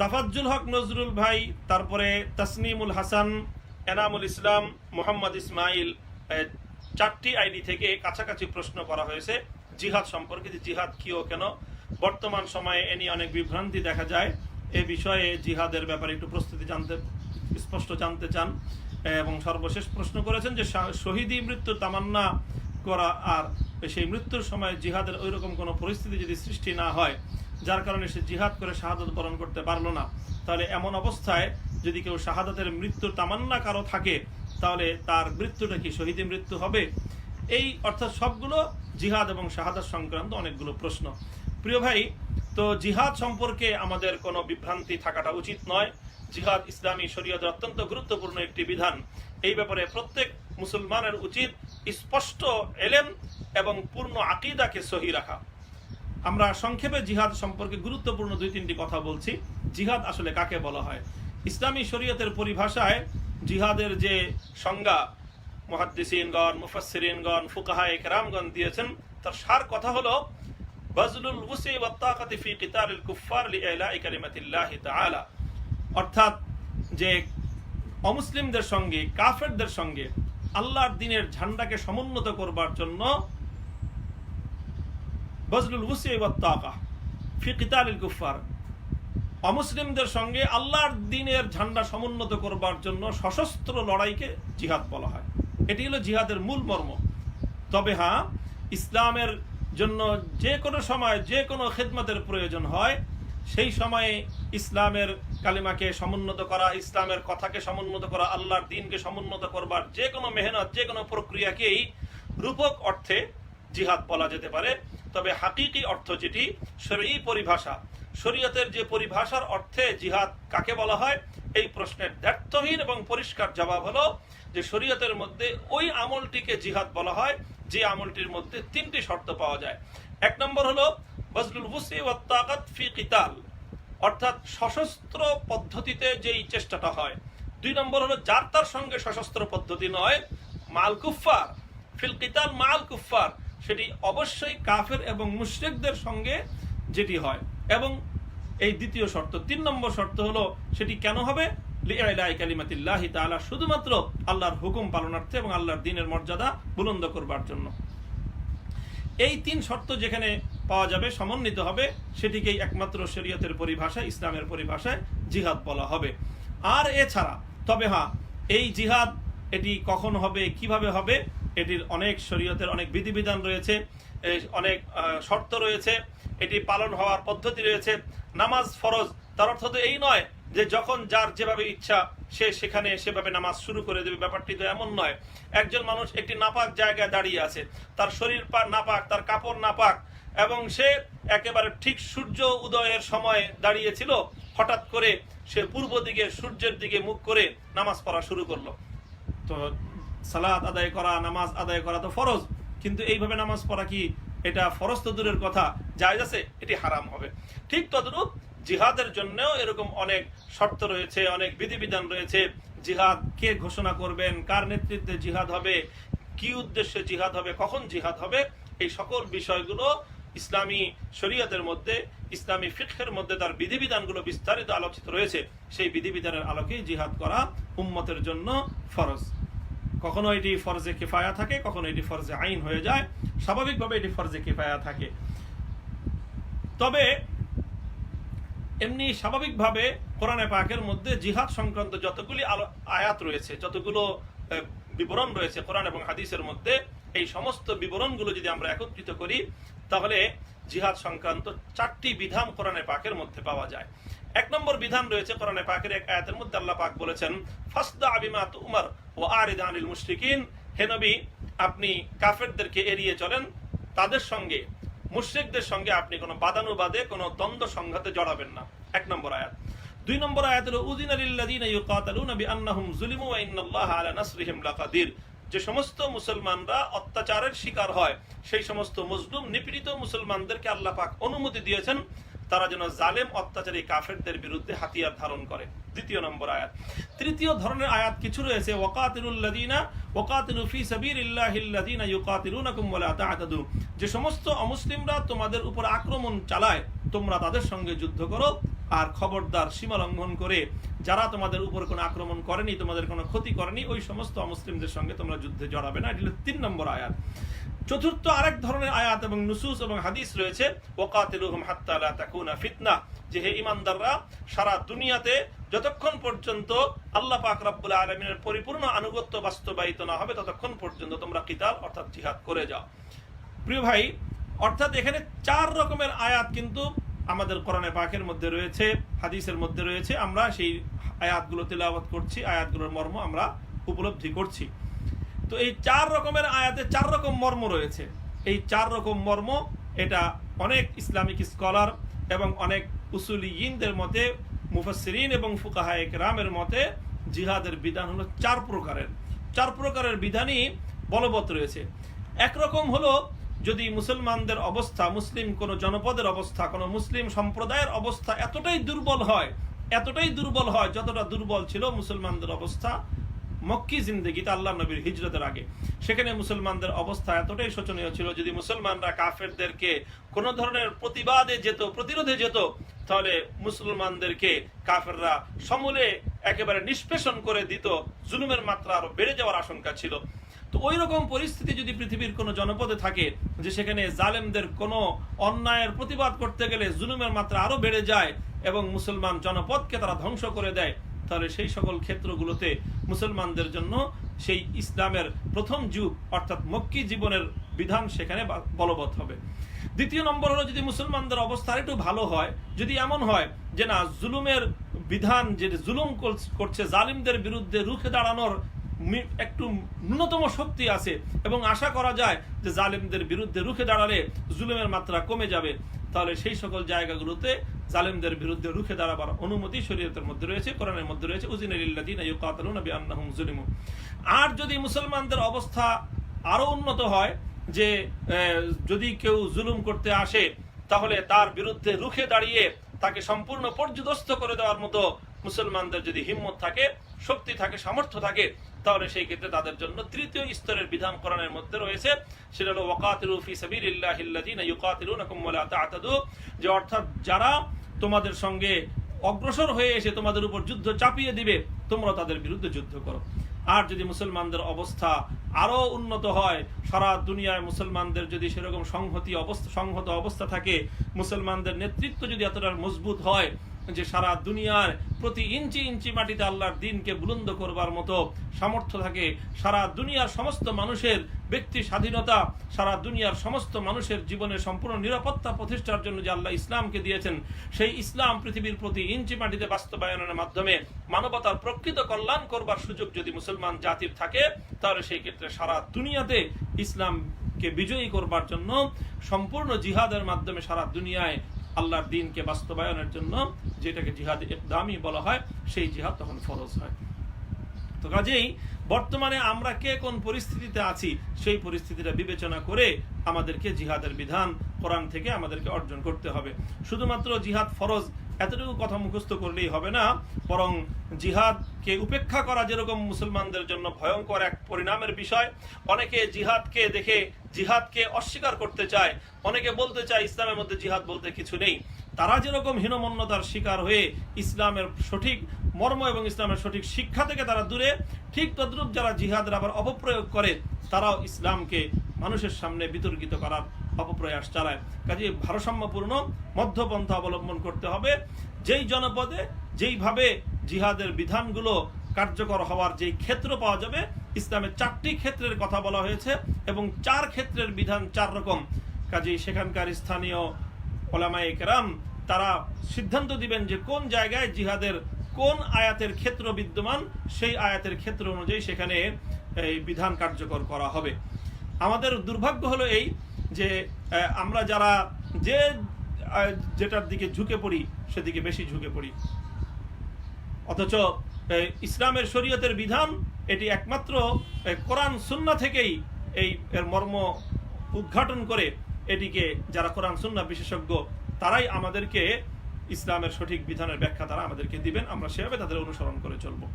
তাফাজ্জুল হক নজরুল ভাই, তারপরে তাসনিমুল হাসান, এনামুল ইসলাম, মোহাম্মদ ইসমাইল চারটি আইডি থেকে কাছাকাছি প্রশ্ন করা হয়েছে, জিহাদ সম্পর্কে যে জিহাদ কি ও কেন? বর্তমান সময়ে এ নিয়ে অনেক বিভ্রান্তি দেখা যায়। এ বিষয়ে জিহাদের ব্যাপারে একটু প্রস্তুতি জানতে, স্পষ্ট জানতে চান। এবং সর্বশেষ প্রশ্ন করেছেন যে শহীদি মৃত্যু তামান্না করা আর সেই মৃত্যুর সময় জিহাদের ওইরকম কোনো পরিস্থিতি যদি সৃষ্টি না হয় যার কারণে সে জিহাদ করে শাহাদত বরণ করতে পারল না। তাহলে এমন অবস্থায় যদি কেউ শাহাদাতের মৃত্যুর তামান্না কারও থাকে, তাহলে তার মৃত্যুটা কি শহীদি মৃত্যু হবে? এই অর্থাৎ সবগুলো জিহাদ এবং শাহাদাত সংক্রান্ত অনেকগুলো প্রশ্ন। প্রিয় ভাই, তো জিহাদ সম্পর্কে আমাদের কোনো বিভ্রান্তি থাকাটা উচিত নয়। জিহাদ ইসলামী শরীয়তের অত্যন্ত গুরুত্বপূর্ণ একটি বিধান। এই ব্যাপারে প্রত্যেক মুসলমানের উচিত স্পষ্ট এলেম এবং পূর্ণ আকিদাকে সহি রাখা। আমরা সংক্ষেপে জিহাদ সম্পর্কে গুরুত্বপূর্ণ দুই তিনটি কথা বলছি। জিহাদ আসলে কাকে বলা হয়? ইসলামী শরীয়তের পরিভাষায় জিহাদের যে সংজ্ঞা, মহাদ্দিসিনগণ, মুফাসসিরিনগণ ফুকাহা একরামগণ দিয়েছেন, তার সার কথা হলো, বাজলুল উসি ওয়াত তাকাতি ফি কিতালিল কুফফার লিইলা'i কালিমাতিল্লাহি তাআলা। অর্থাৎ যে অমুসলিমদের সঙ্গে, কাফেরদের সঙ্গে আল্লাহর দিনের ঝান্ডাকে সমুন্নত করবার জন্য বজলুল ওয়াত তাকা ফি অমুসলিমদের সঙ্গে আল্লাহর দিনের ঝান্ডা সমুন্নত করবার জন্য সশস্ত্র লড়াইকে জিহাদ বলা হয়। এটি হলো জিহাদের মূল মর্ম। তবে হ্যাঁ ইসলামের জন্য যে কোনো সময় যে কোনো খেদমতের প্রয়োজন হয়। সেই সময়ে ইসলামের কালিমাকে সমুন্নত করা, ইসলামের কথাকে সমুন্নত করা, আল্লাহর দিনকে সমুন্নত করবার যে কোনো মেহনত, যে কোনো প্রক্রিয়াকেই রূপক অর্থে জিহাদ বলা যেতে পারে। তবে হাকিকি অর্থ যেটি শরী পরিভাষা। শরীয়তের যে পরিভাষার অর্থে জিহাদ কাকে বলা হয়, এই প্রশ্নের দ্ব্যর্থহীন এবং পরিষ্কার জবাব হলো যে শরীয়তের মধ্যে ওই আমলটিকে জিহাদ বলা হয়, যে আমলটির মধ্যে তিনটি শর্ত পাওয়া যায়। এক নম্বর হলো, বজলুল হুসি ওয়াত তাকাত ফি কিতাল, অর্থাৎ সশস্ত্র পদ্ধতিতে যেই চেষ্টাটা হয়। দুই নম্বর হলো, যার তার সঙ্গে সশস্ত্র পদ্ধতি নয়, মাল কুফার ফিল কিতাল মাল কুফার সেটি অবশ্যই কাফের এবং মুশরিকদের সঙ্গে যেটি হয়। এবং এই দ্বিতীয় শর্ত, তিন নম্বর শর্ত হলো, সেটি কেন হবে? শুধুমাত্র আল্লাহর হুকুম পালনার্থে এবং আল্লাহর দিনের মর্যাদা বুলন্দ করবার জন্য। এই তিন শর্ত যেখানে পাওয়া যাবে, সমন্বিত হবে, সেটিকেই একমাত্র শরীয়তের পরিভাষায়, ইসলামের পরিভাষায় জিহাদ বলা হবে। আর এছাড়া, তবে হ্যাঁ এই জিহাদ এটি কখন হবে, কীভাবে হবে এটির অনেক শরীয়তের অনেক বিধিবিধান রয়েছে অনেক শর্ত রয়েছে, এটি পালন হওয়ার পদ্ধতি রয়েছে। নামাজ ফরজ, তার অর্থ তো এই নয় যে যখন যার যেভাবে ইচ্ছা, সে সেখানে সেভাবে নামাজ শুরু করে দেবে। ব্যাপারটি তো এমন নয়। একজন মানুষ একটি নাপাক জায়গায় দাঁড়িয়ে আছে, তার শরীর পা নাপাক, তার কাপড় নাপাক, এবং সে একেবারে ঠিক সূর্য উদয়ের সময় দাঁড়িয়েছিল, হঠাৎ করে সে পূর্ব দিকে সূর্যের দিকে মুখ করে নামাজ পড়া শুরু করল। তো সালাত আদায় করা, নামাজ আদায় করা তো ফরজ। কিন্তু এইভাবে নামাজ পড়া কি এটা ফরজ তো দূরের কথা, জায়েজ আছে, এটি হারাম হবে। ঠিক তদরূপ জিহাদের জন্যও এরকম অনেক শর্ত রয়েছে, অনেক বিধিবিধান রয়েছে। জিহাদ কে ঘোষণা করবেন, কার নেতৃত্বে জিহাদ হবে, কি উদ্দেশ্যে জিহাদ হবে, কখন জিহাদ হবে, এই সকল বিষয়গুলো ইসলামী শরীয়তের মধ্যে, ইসলামী ফিকহের মধ্যে তার বিধিবিধানগুলো বিস্তারিত আলোচিত রয়েছে। সেই বিধিবিধানের আলোকে জিহাদ করা উম্মতের জন্য ফরজ। কখনো এটি ফরজে কিফায়া থাকে, কখনো এটি ফরজে আইন হয়ে যায়। স্বাভাবিকভাবে এটি ফরজে কিফায়া থাকে। তবে এমনি স্বাভাবিকভাবে কোরআনে পাকের মধ্যে জিহাদ সংক্রান্ত যতগুলি আয়াত রয়েছে, যতগুলো বিবরণ রয়েছে কোরআন এবং হাদিসের মধ্যে, এই সমস্ত বিবরণগুলো যদি আমরা একত্রিত করি, তাহলে জিহাদ সংক্রান্ত চারটি বিধান কোরআনে পাকের মধ্যে পাওয়া যায়। এক নম্বর বিধান রয়েছে কোরআনে পাকের এক আয়াতের মধ্যে আল্লাহ পাক বলেছেন, ফাসদা আবিমা উমর ও আরিদ আনিল মুশরিকিন। হে নবী, আপনি কাফেরদেরকে এড়িয়ে চলেন, তাদের সঙ্গে, মুশরিকদের সঙ্গে আপনি কোনো বাদানুবাদে, কোনো দ্বন্দ্ব সংঘাতে জড়াবেন না। এক নম্বর আয়াত। দুই নম্বর আয়াত হলো, উযিনা লিল্লাযিনা ইউকাতালুনা বিআন্নাহুম যুলিমু ওয়া ইন্নাল্লাহা আলা নাসরিহিম লাকাদির। যে সমস্ত মুসলমানরা অত্যাচারের শিকার হয়, সেই সমস্ত মজলুম, নিপীড়িত মুসলমানদেরকে আল্লাহ পাক অনুমতি দিয়েছেন তারা যেন জালেম, অত্যাচারী কাফেরদের বিরুদ্ধে হাতিয়ার ধারণ করে। দ্বিতীয় নম্বর আয়াত। তৃতীয় ধরনের আয়াত কিছু রয়েছে, ওয়াকাতিলুল্লাযিনা, ওয়াকাতিলু ফি সাবিলিল্লাহিল্লাযিনা ইউকাতিলুনাকুম ওয়ালা তা'তাদু। যে সমস্ত অমুসলিমরা তোমাদের উপর আক্রমণ চালায়, তোমরা তাদের সঙ্গে যুদ্ধ করো আর খবরদার সীমা লঙ্ঘন করে, যারা তোমাদের উপর কোনো আক্রমণ করেনি, তোমাদের কোনো ক্ষতি করেনি, ওই সমস্ত অমুসলিমদের সঙ্গে তোমরা যুদ্ধে জড়াবে না। এটি তিন নম্বর আয়াত। চতুর্থ আরেক ধরনের আয়াত এবং নুসুস এবং হাদিস রয়েছে ওকাতিলুহুম হাত্তা লা তাকুনা ফিতনা যে হে ইমানদাররা, সারা দুনিয়াতে যতক্ষণ পর্যন্ত আল্লাহ পাক রব্বুল আলামিনের পরিপূর্ণ আনুগত্য বাস্তবায়িত না হবে, ততক্ষণ পর্যন্ত তোমরা কিতাল অর্থাৎ জিহাদ করে যাও। প্রিয় ভাই, অর্থাৎ এখানে চার রকমের আয়াত কিন্তু আমাদের কোরআনে পাকের মধ্যে রয়েছে, হাদিসের মধ্যে রয়েছে। আমরা সেই আয়াতগুলো তেলাওয়াত করছি, আয়াতগুলোর মর্ম আমরা উপলব্ধি করছি। তো এই চার রকমের আয়াতে চার রকম মর্ম রয়েছে। এই চার রকম মর্ম, এটা অনেক ইসলামিক স্কলার এবং অনেক উসুলিয়িনদের মতে, মুফাসসিরিন এবং ফুকাহায়ে কেরামের মতে, জিহাদের বিধান হলো চার প্রকারের। চার প্রকারের বিধানই বলবৎ রয়েছে। একরকম হলো, যদি মুসলমানদের অবস্থা, মুসলিম কোন জনপদের অবস্থা, কোন মুসলিম সম্প্রদায়ের অবস্থা এতটাই দুর্বল হয়, এতটাই দুর্বল হয়, যতটা দুর্বল ছিল মুসলমানদের অবস্থা মক্কি জিন্দগিতে আল্লাহ নবীর হিজরতের আগে। সেখানে মুসলমানদের অবস্থা এতটাই শোচনীয় ছিল যদি মুসলমানরা কাফেরদেরকে কোন ধরনের প্রতিবাদে যেত, প্রতিরোধে যেত, তাহলে মুসলমানদেরকে কাফেররা সমূলে একেবারে নিষ্পেষণ করে দিত, জুলুমের মাত্রা আরও বেড়ে যাওয়ার আশঙ্কা ছিল। তো ওই রকম পরিস্থিতি যদি পৃথিবীর কোনো জনপদে থাকে, যে সেখানে জালেমদের কোনো অন্যায়ের প্রতিবাদ করতে গেলে জুলুমের মাত্রা আরও বেড়ে যায় এবং মুসলমান জনপদকে তারা ধ্বংস করে দেয় তাহলে সেই সকল ক্ষেত্রগুলোতে মুসলমানদের জন্য সেই ইসলামের প্রথম যুগ, অর্থাৎ মক্কি জীবনের বিধান সেখানে বলবৎ হবে। দ্বিতীয় নম্বর হলো যদি মুসলমানদের অবস্থা একটু ভালো হয়, যদি এমন হয় যে না, জুলুমের বিধান যে জুলুম করছে জালিমদের বিরুদ্ধে রুখে দাঁড়ানোর একটু ন্যূনতম শক্তি আছে এবং আশা করা যায় যে জালিমদের বিরুদ্ধে রুখে দাঁড়ালে জুলুমের মাত্রা কমে যাবে তাহলে সেই সকল জায়গাগুলোতে জালেমদের বিরুদ্ধে রুখে দাঁড়াবার অনুমতি শরীয়তের মধ্যে রয়েছে, কোরআনের মধ্যে রয়েছে। যুলিমু আর যদি মুসলমানদের অবস্থা আরও উন্নত হয়, যে যদি কেউ জুলুম করতে আসে, তাহলে তার বিরুদ্ধে রুখে দাঁড়িয়ে তাকে সম্পূর্ণ পর্যদস্ত করে দেওয়ার মতো মুসলমানদের যদি হিম্মত থাকে শক্তি থাকে, সামর্থ্য থাকে, তাহলে সেই ক্ষেত্রে তাদের জন্য তৃতীয় স্তরের বিধান কোরআনের মধ্যে রয়েছে। সেটা হলো যে অর্থাৎ যারা তোমাদের সঙ্গে অগ্রসর হয়ে এসে তোমাদের উপর যুদ্ধ চাপিয়ে দিবে, তোমরা তাদের বিরুদ্ধে যুদ্ধ করো। আর যদি মুসলমানদের অবস্থা আরও উন্নত হয়, সারা দুনিয়ায় মুসলমানদের যদি সেরকম সংহতি অবস্থা, সংহত অবস্থা থাকে, মুসলমানদের নেতৃত্ব যদি এতটা মজবুত হয় যে সারা দুনিয়ার প্রতি ইঞ্চি ইঞ্চি মাটিতে আল্লাহর দিনকে বুলন্দ করবার মতো সামর্থ্য থাকে, সারা দুনিয়ার সমস্ত মানুষের ব্যক্তি স্বাধীনতা, সারা দুনিয়ার সমস্ত মানুষের জীবনের সম্পূর্ণ নিরাপত্তা প্রতিষ্ঠার জন্য যে আল্লাহ ইসলামকে দিয়েছেন, সেই ইসলাম পৃথিবীর প্রতি ইঞ্চি মাটিতে বাস্তবায়নের মাধ্যমে মানবতার প্রকৃত কল্যাণ করবার সুযোগ যদি মুসলমান জাতির থাকে, তাহলে সেই ক্ষেত্রে সারা দুনিয়াতে ইসলামকে বিজয়ী করবার জন্য সম্পূর্ণ জিহাদের মাধ্যমে সারা দুনিয়ায় আল্লাহর দিনকে বাস্তবায়নের জন্য যেটাকে জিহাদ ইকদামি বলা হয়, সেই জিহাদ তখন ফরজ হয়। তো কাজেই বর্তমানে আমরা কে কোন পরিস্থিতিতে আছি, সেই পরিস্থিতিটা বিবেচনা করে আমাদেরকে জিহাদের বিধান কোরআন থেকে আমাদেরকে অর্জন করতে হবে। শুধুমাত্র জিহাদ ফরজ এতটুকু কথা মুখস্থ করলেই হবে না, বরং জিহাদকে উপেক্ষা করা যেরকম মুসলমানদের জন্য ভয়ঙ্কর এক পরিণামের বিষয়। অনেকে জিহাদকে দেখে জিহাদকে অস্বীকার করতে চায়, অনেকে বলতে চায় ইসলামের মধ্যে জিহাদ বলতে কিছু নেই। তারা যেরকম হীনমন্যতার শিকার হয়ে ইসলামের সঠিক মর্ম এবং ইসলামের সঠিক শিক্ষা থেকে তারা দূরে, ঠিক তদ্রুপ যারা জিহাদের আবার অপপ্রয়োগ করে, তারাও ইসলামকে মানুষের সামনে বিতর্কিত করার অপপ্রয়াস চালায়। কাজে ভারসাম্যপূর্ণ মধ্যপন্থা অবলম্বন করতে হবে। যেই জনপদে, যেইভাবে জিহাদের বিধানগুলো কার্যকর হওয়ার যেই ক্ষেত্র পাওয়া যাবে ইসলামের চারটি ক্ষেত্রের কথা বলা হয়েছে এবং চার ক্ষেত্রের বিধান চার রকম। কাজেই সেখানকার স্থানীয় ওলামায়ে কেরাম, তারা সিদ্ধান্ত দিবেন যে কোন জায়গায় জিহাদের কোন আয়াতের ক্ষেত্র বিদ্যমান, সেই আয়াতের ক্ষেত্র অনুযায়ী সেখানে এই বিধান কার্যকর করা হবে। আমাদের দুর্ভাগ্য হলো এই যে আমরা যারা যে যেটার দিকে ঝুঁকে পড়ি, সেদিকে বেশি ঝুঁকে পড়ি। অথচ ইসলামের শরীয়তের বিধান এটি একমাত্র কোরআন, সুন্না থেকেই এই, এর মর্ম উদ্ঘাটন করে এটিকে যারা কোরআন, সুন্না বিশেষজ্ঞ, তারাই আমাদেরকে ইসলামের সঠিক বিধানের ব্যাখ্যা তারা আমাদেরকে দিবেন। আমরা সেভাবে তাদের অনুসরণ করে চলবো।